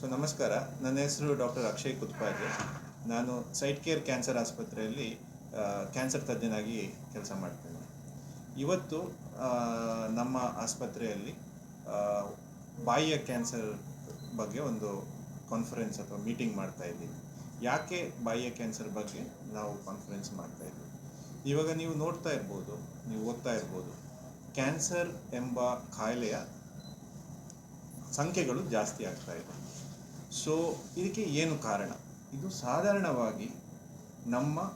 So ನಮಸ್ಕಾರ, ನನ್ನ ಹೆಸರು ಡಾಕ್ಟರ್ ಅಕ್ಷಯ್ ಕುತ್ಪಾಜೆ. ನಾನು ಸೈಟ್ ಕೇರ್ ಕ್ಯಾನ್ಸರ್ ಆಸ್ಪತ್ರೆಯಲ್ಲಿ ಕ್ಯಾನ್ಸರ್ ತಜ್ಞನಾಗಿ ಕೆಲಸ ಮಾಡ್ತೇನೆ ಇವತ್ತು ನಮ್ಮ ಆಸ್ಪತ್ರೆಯಲ್ಲಿ ಬಾಯಿಯ ಕ್ಯಾನ್ಸರ್ ಬಗ್ಗೆ ಒಂದು ಕಾನ್ಫರೆನ್ಸ್ ಅಥವಾ ಮೀಟಿಂಗ್ ಮಾಡ್ತಾ ಇದ್ದೀವಿ ಯಾಕೆ ಬಾಯಿಯ ಕ್ಯಾನ್ಸರ್ ಬಗ್ಗೆ ನಾವು ಕಾನ್ಫರೆನ್ಸ್ ಮಾಡ್ತಾ ಇದ್ದೀವಿ? ಇವಾಗ ನೀವು ನೋಡ್ತಾ ಇರ್ಬೋದು, ನೀವು ಓದ್ತಾ ಇರ್ಬೋದು, ಕ್ಯಾನ್ಸರ್ ಎಂಬ ಕಾಯಿಲೆಯ ಸಂಖ್ಯೆಗಳು ಜಾಸ್ತಿ ಆಗ್ತಾ ಇದೆ. ಸೊ ಇದಕ್ಕೆ ಏನು ಕಾರಣ? ಇದು ಸಾಧಾರಣವಾಗಿ ನಮ್ಮ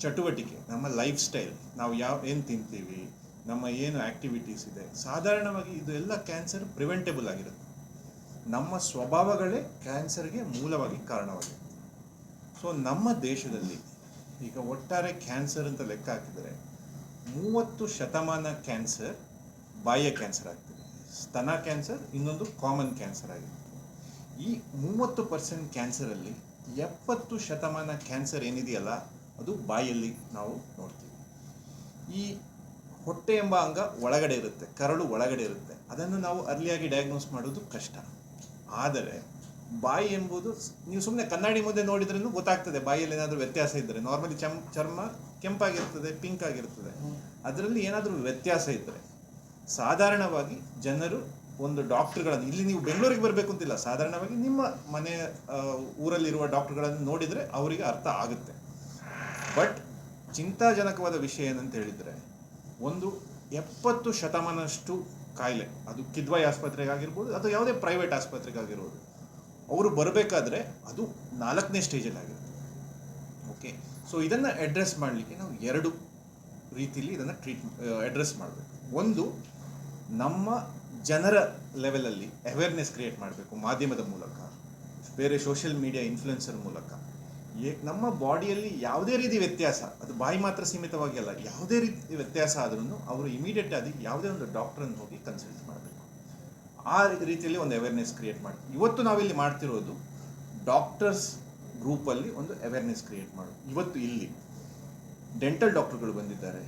ಚಟುವಟಿಕೆ, ನಮ್ಮ ಲೈಫ್ ಸ್ಟೈಲ್ ನಾವು ಯಾವ, ಏನು ತಿಂತೀವಿ, ನಮ್ಮ ಏನು ಆ್ಯಕ್ಟಿವಿಟೀಸ್ ಇದೆ. ಸಾಧಾರಣವಾಗಿ ಇದು ಎಲ್ಲ ಕ್ಯಾನ್ಸರ್ ಪ್ರಿವೆಂಟೇಬಲ್ ಆಗಿರುತ್ತೆ. ನಮ್ಮ ಸ್ವಭಾವಗಳೇ ಕ್ಯಾನ್ಸರ್ಗೆ ಮೂಲವಾಗಿ ಕಾರಣವಾಗಿದೆ. ಸೊ ನಮ್ಮ ದೇಶದಲ್ಲಿ ಈಗ ಒಟ್ಟಾರೆ ಕ್ಯಾನ್ಸರ್ ಅಂತ ಲೆಕ್ಕ ಹಾಕಿದರೆ ಮೂವತ್ತು ಶತಮಾನ ಕ್ಯಾನ್ಸರ್ ಬಾಯಿಯ ಕ್ಯಾನ್ಸರ್ ಆಗ್ತದೆ. ಸ್ತನ ಕ್ಯಾನ್ಸರ್ ಇನ್ನೊಂದು ಕಾಮನ್ ಕ್ಯಾನ್ಸರ್ ಆಗಿದೆ. ಈ ಮೂವತ್ತು ಪರ್ಸೆಂಟ್ ಕ್ಯಾನ್ಸರಲ್ಲಿ ಎಪ್ಪತ್ತು ಶತಮಾನ ಕ್ಯಾನ್ಸರ್ ಏನಿದೆಯಲ್ಲ ಅದು ಬಾಯಲ್ಲಿ ನಾವು ನೋಡ್ತೀವಿ. ಈ ಹೊಟ್ಟೆ ಎಂಬ ಅಂಗ ಒಳಗಡೆ ಇರುತ್ತೆ ಕರಳು ಒಳಗಡೆ ಇರುತ್ತೆ. ಅದನ್ನು ನಾವು ಅರ್ಲಿಯಾಗಿ ಡಯಾಗ್ನೋಸ್ ಮಾಡೋದು ಕಷ್ಟ. ಆದರೆ ಬಾಯಿ ಎಂಬುದು ನೀವು ಸುಮ್ಮನೆ ಕನ್ನಡಿ ಮುಂದೆ ನೋಡಿದ್ರೂ ಗೊತ್ತಾಗ್ತದೆ ಬಾಯಿಯಲ್ಲಿ ಏನಾದರೂ ವ್ಯತ್ಯಾಸ ಇದ್ದರೆ ನಾರ್ಮಲಿ ಚಮ್ ಚರ್ಮ ಕೆಂಪಾಗಿರ್ತದೆ ಪಿಂಕ್ ಆಗಿರ್ತದೆ. ಅದರಲ್ಲಿ ಏನಾದರೂ ವ್ಯತ್ಯಾಸ ಇದ್ದರೆ ಸಾಧಾರಣವಾಗಿ ಜನರು ಒಂದು ಡಾಕ್ಟರ್ಗಳನ್ನು ಇಲ್ಲಿ ನೀವು ಬೆಂಗಳೂರಿಗೆ ಬರಬೇಕು ಅಂತಿಲ್ಲ. ಸಾಧಾರಣವಾಗಿ ನಿಮ್ಮ ಮನೆ ಊರಲ್ಲಿರುವ ಡಾಕ್ಟರ್ಗಳನ್ನು ನೋಡಿದರೆ ಅವರಿಗೆ ಅರ್ಥ ಆಗುತ್ತೆ. ಬಟ್ ಚಿಂತಾಜನಕವಾದ ವಿಷಯ ಏನಂತ ಹೇಳಿದರೆ, ಒಂದು ಎಪ್ಪತ್ತು ಶತಮಾನಷ್ಟು ಕಾಯಿಲೆ, ಅದು ಕಿದ್ವಾಯಿ ಆಸ್ಪತ್ರೆಗಾಗಿರ್ಬೋದು ಅಥವಾ ಯಾವುದೇ ಪ್ರೈವೇಟ್ ಆಸ್ಪತ್ರೆಗಾಗಿರ್ಬೋದು, ಅವರು ಬರಬೇಕಾದ್ರೆ ಅದು ನಾಲ್ಕನೇ ಸ್ಟೇಜಲ್ಲಿ ಆಗಿರುತ್ತೆ. ಓಕೆ? ಸೊ, ಇದನ್ನು ಅಡ್ರೆಸ್ ಮಾಡಲಿಕ್ಕೆ ನಾವು ಎರಡು ರೀತಿಯಲ್ಲಿ ಇದನ್ನು ಟ್ರೀಟ್ ಅಡ್ರೆಸ್ ಮಾಡಬೇಕು. ಒಂದು, ನಮ್ಮ ಜನರ ಲೆವೆಲಲ್ಲಿ ಅವೇರ್ನೆಸ್ ಕ್ರಿಯೇಟ್ ಮಾಡಬೇಕು ಮಾಧ್ಯಮದ ಮೂಲಕ, ಬೇರೆ ಸೋಷಿಯಲ್ ಮೀಡಿಯಾ ಇನ್ಫ್ಲುಯೆನ್ಸರ್ ಮೂಲಕ. ನಮ್ಮ ಬಾಡಿಯಲ್ಲಿ ಯಾವುದೇ ರೀತಿ ವ್ಯತ್ಯಾಸ, ಅದು ಬಾಯಿ ಮಾತ್ರ ಸೀಮಿತವಾಗಿ ಅಲ್ಲ, ಯಾವುದೇ ರೀತಿ ವ್ಯತ್ಯಾಸ ಆದ್ರೂ ಅವರು ಇಮಿಡಿಯೇಟ್ ಆಗಿ ಯಾವುದೇ ಒಂದು ಡಾಕ್ಟ್ರನ್ನು ಹೋಗಿ ಕನ್ಸಲ್ಟ್ ಮಾಡಬೇಕು. ಆ ರೀತಿಯಲ್ಲಿ ಒಂದು ಅವೇರ್ನೆಸ್ ಕ್ರಿಯೇಟ್ ಮಾಡಿ, ಇವತ್ತು ನಾವಿಲ್ಲಿ ಮಾಡ್ತಿರೋದು ಡಾಕ್ಟರ್ಸ್ ಗ್ರೂಪಲ್ಲಿ ಒಂದು ಅವೇರ್ನೆಸ್ ಕ್ರಿಯೇಟ್ ಮಾಡೋದು ಇವತ್ತು ಇಲ್ಲಿ ಡೆಂಟಲ್ ಡಾಕ್ಟರ್ಗಳು ಬಂದಿದ್ದಾರೆ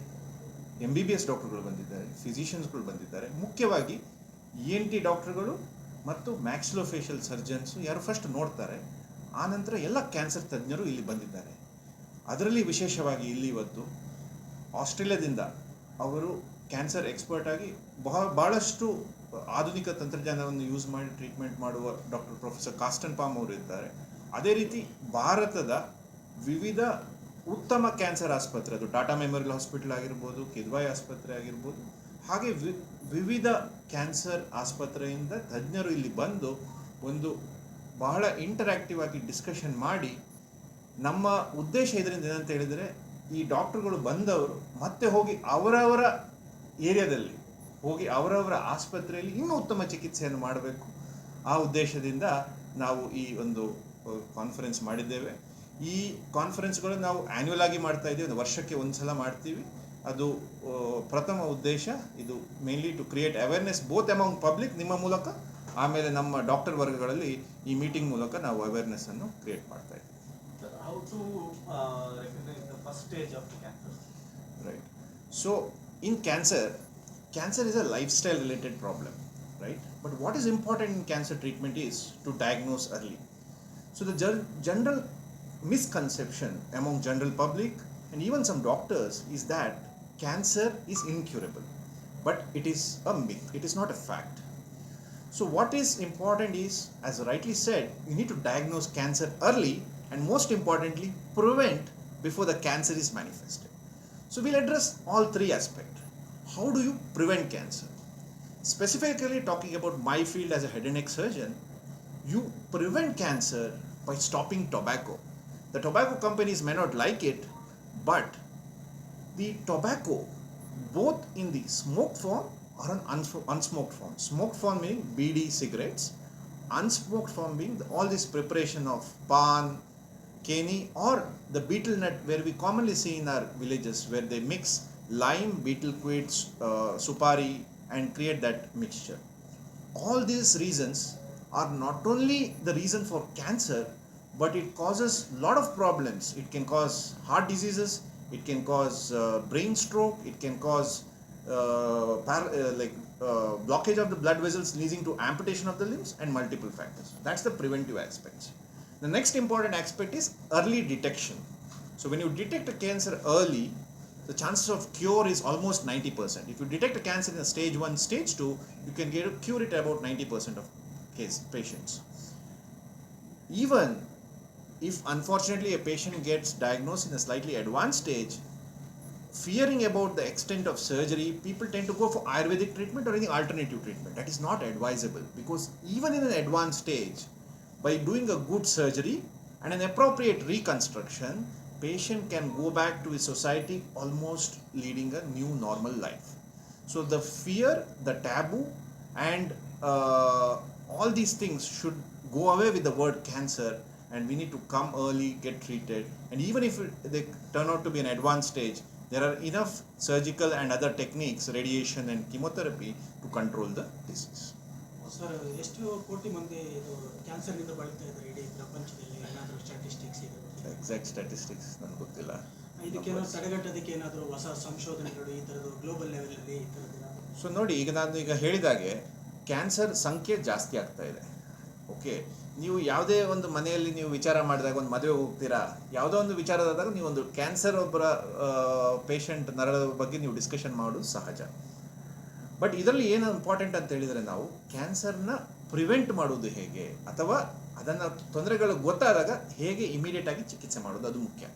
ಎಂ ಬಿ ಬಿ ಎಸ್ ಡಾಕ್ಟರ್ಗಳು ಬಂದಿದ್ದಾರೆ ಫಿಸಿಷಿಯನ್ಸ್ಗಳು ಬಂದಿದ್ದಾರೆ. ಮುಖ್ಯವಾಗಿ ಇ ಎನ್ ಟಿ ಡಾಕ್ಟರ್ಗಳು ಮತ್ತು ಮ್ಯಾಕ್ಸ್ಲೋಫೇಶಿಯಲ್ ಸರ್ಜನ್ಸು ಯಾರು ಫಸ್ಟ್ ನೋಡ್ತಾರೆ. ಆನಂತರ ಎಲ್ಲ ಕ್ಯಾನ್ಸರ್ ತಜ್ಞರು ಇಲ್ಲಿ ಬಂದಿದ್ದಾರೆ. ಅದರಲ್ಲಿ ವಿಶೇಷವಾಗಿ ಇಲ್ಲಿ ಇವತ್ತು ಆಸ್ಟ್ರೇಲಿಯಾದಿಂದ ಅವರು ಕ್ಯಾನ್ಸರ್ ಎಕ್ಸ್ಪರ್ಟ್ ಆಗಿ ಬಹ ಭಾಳಷ್ಟು ಆಧುನಿಕ ತಂತ್ರಜ್ಞಾನವನ್ನು ಯೂಸ್ ಮಾಡಿ ಟ್ರೀಟ್ಮೆಂಟ್ ಮಾಡುವ ಡಾಕ್ಟರ್ ಪ್ರೊಫೆಸರ್ ಕಾಸ್ಟನ್ ಪಾಮ್ ಅವರು ಇದ್ದಾರೆ. ಅದೇ ರೀತಿ ಭಾರತದ ವಿವಿಧ ಉತ್ತಮ ಕ್ಯಾನ್ಸರ್ ಆಸ್ಪತ್ರೆ, ಅದು ಟಾಟಾ ಮೆಮೋರಿಯಲ್ ಹಾಸ್ಪಿಟಲ್ ಆಗಿರ್ಬೋದು, ಕಿದ್ವಾಯ್ ಆಸ್ಪತ್ರೆ ಆಗಿರ್ಬೋದು, ಹಾಗೆ ವಿವಿಧ ಕ್ಯಾನ್ಸರ್ ಆಸ್ಪತ್ರೆಯಿಂದ ತಜ್ಞರು ಇಲ್ಲಿ ಬಂದು ಒಂದು ಬಹಳ ಇಂಟರಾಕ್ಟಿವ್ ಆಗಿ ಡಿಸ್ಕಷನ್ ಮಾಡಿ, ನಮ್ಮ ಉದ್ದೇಶ ಇದರಿಂದ ಏನಂತ ಹೇಳಿದರೆ, ಈ ಡಾಕ್ಟರ್ಗಳು ಬಂದವರು ಮತ್ತೆ ಹೋಗಿ ಅವರವರ ಏರಿಯಾದಲ್ಲಿ, ಹೋಗಿ ಅವರವರ ಆಸ್ಪತ್ರೆಯಲ್ಲಿ ಇನ್ನೂ ಉತ್ತಮ ಚಿಕಿತ್ಸೆಯನ್ನು ಮಾಡಬೇಕು. ಆ ಉದ್ದೇಶದಿಂದ ನಾವು ಈ ಒಂದು ಕಾನ್ಫರೆನ್ಸ್ ಮಾಡಿದ್ದೇವೆ. ಈ ಕಾನ್ಫರೆನ್ಸ್ಗಳು ನಾವು ಆ್ಯನ್ಯುವಲ್ ಆಗಿ ಮಾಡ್ತಾ ಇದ್ದೀವಿ. ಒಂದು ವರ್ಷಕ್ಕೆ ಒಂದು ಸಲ ಮಾಡ್ತೀವಿ. ಅದು ಪ್ರಥಮ ಉದ್ದೇಶ ಇದು mainly to create awareness both among public ನಿಮ್ಮ ಮೂಲಕ ಆಮೇಲೆ ನಮ್ಮ ಡಾಕ್ಟರ್ ವರ್ಗಗಳಲ್ಲಿ ಈ ಮೀಟಿಂಗ್ ಮೂಲಕ ನಾವು ಅವೇರ್ನೆಸ್ ಅನ್ನು ಕ್ರಿಯೇಟ್ ಮಾಡ್ತಾ ಇದ್ದೀವಿ. So in cancer cancer is a lifestyle related problem right but what is important in cancer treatment is to diagnose early so the Jan important misconception among general public and even some doctors is that cancer is incurable but it is a myth it is not a fact so, what is important is, as rightly said, you need to diagnose cancer early and most importantly, prevent before the cancer is manifested. So, we'll address all three aspects. How do you prevent cancer? Specifically, talking about my field as a head and neck surgeon, you prevent cancer by stopping tobacco. The tobacco companies may not like it, but the tobacco, both in the smoked form or an unsmo- unsmoked form. Smoked form meaning BD cigarettes, unsmoked form being all this preparation of pan, keni, or the betel nut, where we commonly see in our villages, where they mix lime, betel quid, uh, supari, and create that mixture. All these reasons are not only the reason for cancer, but it causes a lot of problems. It can cause heart diseases, it can cause uh, brain stroke, it can cause uh, uh, like uh, blockage of the blood vessels leading to amputation of the limbs and multiple factors. That's the preventive aspects. The next important aspect is early detection. So when you detect a cancer early, the chances of cure is almost 90%. If you detect a cancer in a stage 1, stage 2, you can get cure it about 90% of case patients. Even if unfortunately a patient gets diagnosed in a slightly advanced stage, fearing about the extent of surgery, people tend to go for Ayurvedic treatment or any alternative treatment. That is not advisable because even in an advanced stage, by doing a good surgery and an appropriate reconstruction, patient can go back to his society almost leading a new normal life. So the fear, the taboo, and uh, all these things should go away with the word cancer and we need to come early get treated and even if it, they turn out to be an advanced stage there are enough surgical and other techniques radiation and chemotherapy to control the disease sir ಎಷ್ಟು ಕೋಟಿ ಮಂದಿ ಇದು ಕ್ಯಾನ್ಸರ್ನಿಂದ ಬಳಲ್ತಾ ಇದ್ದಾರೆ ಇಡೀ ಪ್ರಪಂಚದಲ್ಲಿ ಏನಾದರೂ ಸ್ಟ್ಯಾಟಿಸ್ಟಿಕ್ಸ್ ಇದೆ ಎಕ್ಸಾಕ್ಟ್ ಸ್ಟಾಟಿಸ್ಟಿಕ್ಸ್ ನನಗೆ ಗೊತ್ತಿಲ್ಲ ಇದಕ್ಕೇನೋ ತಡೆಗಟ್ಟೋದಕ್ಕೆ ಏನಾದರೂ ಹೊಸ ಸಂಶೋಧನೆಗಳು ಈ ಥರದ್ದು ಗ್ಲೋಬಲ್ ಲೆವೆಲಲ್ಲಿ ಈ ಥರದ್ದು ಸೊ ನೋಡಿ ಈಗ ನಾನು ಈಗ ಹೇಳಿದಾಗೆ ಕ್ಯಾನ್ಸರ್ ಸಂಖ್ಯೆ ಜಾಸ್ತಿ ಆಗ್ತಾ ಇದೆ ಓಕೆ ನೀವು ಯಾವುದೇ ಒಂದು ಮನೆಯಲ್ಲಿ ನೀವು ವಿಚಾರ ಮಾಡಿದಾಗ, ಒಂದು ಮದುವೆ ಹೋಗ್ತೀರಾ, ಯಾವುದೋ ಒಂದು ವಿಚಾರದಾದಾಗ ನೀವು ಒಂದು ಕ್ಯಾನ್ಸರ್ ಒಬ್ಬರ ಪೇಷಂಟ್ ನರಳ ಬಗ್ಗೆ ನೀವು ಡಿಸ್ಕಷನ್ ಮಾಡೋದು ಸಹಜ. ಬಟ್ ಇದರಲ್ಲಿ ಏನು ಇಂಪಾರ್ಟೆಂಟ್ ಅಂತ ಹೇಳಿದರೆ ನಾವು ಕ್ಯಾನ್ಸರ್ನ ಪ್ರಿವೆಂಟ್ ಮಾಡೋದು ಹೇಗೆ, ಅಥವಾ ಅದನ್ನು ತೊಂದರೆಗಳು ಗೊತ್ತಾದಾಗ ಹೇಗೆ ಇಮಿಡಿಯೇಟ್ ಆಗಿ ಚಿಕಿತ್ಸೆ ಮಾಡೋದು ಅದು ಮುಖ್ಯ.